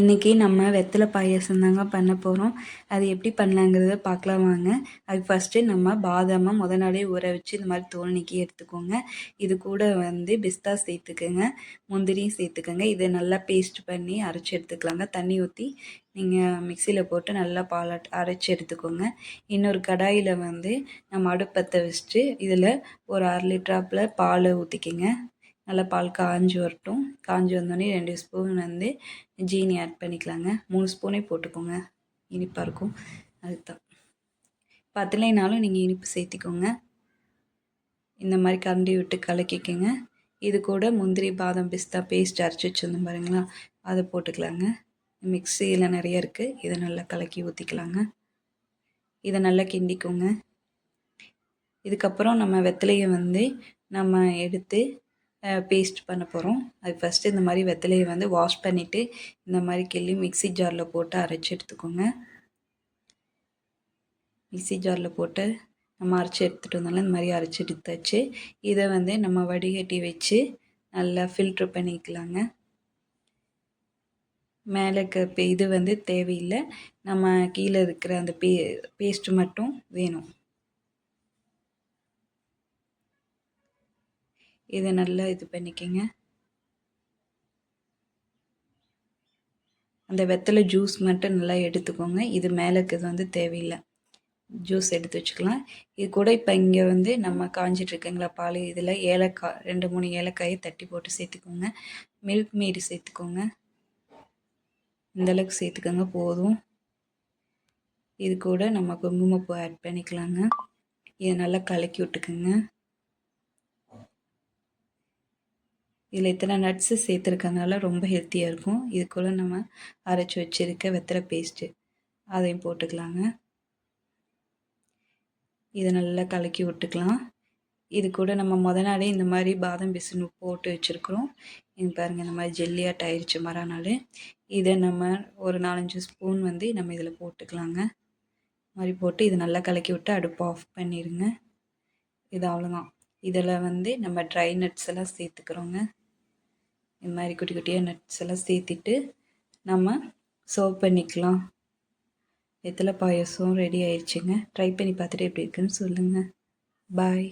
இன்றைக்கி நம்ம வெத்தலை பாயாசம் தாங்க பண்ண போகிறோம் அது எப்படி பண்ணலாங்கிறத பார்க்கலாம் வாங்க. அதுக்கு ஃபஸ்ட்டு நம்ம பாதாமை முத நாளே ஊற வச்சு இந்த மாதிரி தோல் நீக்கி எடுத்துக்கோங்க. இது கூட வந்து பிஸ்தா சேர்த்துக்கோங்க. முந்திரியும் சேர்த்துக்கோங்க. இதை நல்லா பேஸ்ட் பண்ணி அரைச்சி எடுத்துக்கலாங்க. தண்ணி ஊற்றி நீங்கள் மிக்சியில் போட்டு நல்லா பால் அரைச்சி எடுத்துக்கோங்க. இன்னொரு கடாயில் வந்து நம்ம அடுப்பத்தை வச்சுட்டு இதில் ஒரு அரை லிட்டராப்பில் பாலை ஊற்றிக்கிங்க நல்லா பால் காஞ்சி வரட்டும். காஞ்சி வந்தோடனே ரெண்டு ஸ்பூன் வந்து ஜீனி ஆட் பண்ணிக்கலாங்க. மூணு ஸ்பூனே போட்டுக்கோங்க. இனிப்பாக இருக்கும். அதுதான். பத்தலைனாலும் நீங்கள் இனிப்பு சேர்த்திக்கோங்க. இந்த மாதிரி கரண்டி விட்டு கலக்கிக்கோங்க. இது கூட முந்திரி பாதம் பிஸ்தா பேஸ்ட் அரைச்சி வச்சுருந்தோம் பாருங்களா? அதை போட்டுக்கலாங்க. மிக்சியில் நிறைய இருக்குது இதை நல்லா கலக்கி ஊற்றிக்கலாங்க இதை நல்லா கிண்டிக்கோங்க. இதுக்கப்புறம் நம்ம வெத்தலையை வந்து நம்ம எடுத்து பேஸ்ட் பண்ண போகிறோம் அது ஃபஸ்ட்டு இந்த மாதிரி வெத்தலையை வந்து வாஷ் பண்ணிவிட்டு இந்த மாதிரி கிள்ளி மிக்சி ஜாரில் போட்டு அரைச்சி எடுத்துக்கோங்க. மிக்சி ஜாரில் போட்டு நம்ம அரைச்சி எடுத்துகிட்டு வந்தாலும் இந்த மாதிரி அரைச்சி எடுத்தாச்சு. இதை வந்து நம்ம வடிகட்டி வச்சு நல்லா ஃபில்ட்ரு பண்ணிக்கலாங்க. மேலே இருக்க இது வந்து தேவையில்லை. நம்ம கீழே இருக்கிற அந்த பே பேஸ்ட்டு மட்டும் வேணும். இதை நல்லா இது பண்ணிக்கோங்க. அந்த வெத்தலை ஜூஸ் மட்டும் நல்லா எடுத்துக்கோங்க. இது மேலேக்கு இது வந்து தேவையில்லை. ஜூஸ் எடுத்து வச்சுக்கலாம். இது கூட இப்போ இங்கே வந்து நம்ம காஞ்சிட்ருக்குங்களா பால்? இதில் ஏலக்காய் ரெண்டு மூணு ஏலக்காயை தட்டி போட்டு சேர்த்துக்கோங்க. மில்க் மீடு சேர்த்துக்கோங்க. இந்தளவுக்கு சேர்த்துக்கோங்க போதும். இது கூட நம்ம குங்குமப்பூ ஆட் பண்ணிக்கலாங்க. இதை நல்லா கலக்கி விட்டுக்குங்க. இதில் இத்தனை நட்ஸு சேர்த்துருக்கனால ரொம்ப ஹெல்த்தியாக இருக்கும். இதுக்குள்ளே நம்ம அரைச்சி வச்சுருக்க வெத்தலை பேஸ்ட்டு அதையும் போட்டுக்கலாங்க. இதை நல்லா கலக்கி விட்டுக்கலாம். இது கூட நம்ம முத நாளே இந்த மாதிரி பாதம் பிசுனு போட்டு வச்சுருக்குறோம். இது பாருங்கள் இந்த மாதிரி ஜெல்லியாட் ஆயிடுச்சு மறுநாள். இதை நம்ம ஒரு நாலஞ்சு ஸ்பூன் வந்து நம்ம இதில் போட்டுக்கலாங்க. மாதிரி போட்டு இதை நல்லா கலக்கி விட்டு அடுப்பு ஆஃப் பண்ணிடுங்க இது அவ்வளோதான் இதில் வந்து நம்ம ட்ரை நட்ஸ் எல்லாம் சேர்த்துக்கிறோங்க. இந்த மாதிரி குட்டி குட்டியாக நட்ஸ் எல்லாம் சேர்த்திட்டு நம்ம சர்வ் பண்ணிக்கலாம். வெத்தலை பாயசம் ரெடி ஆயிடுச்சுங்க ட்ரை பண்ணி பார்த்துட்டு எப்படி இருக்குன்னு சொல்லுங்கள் பாய்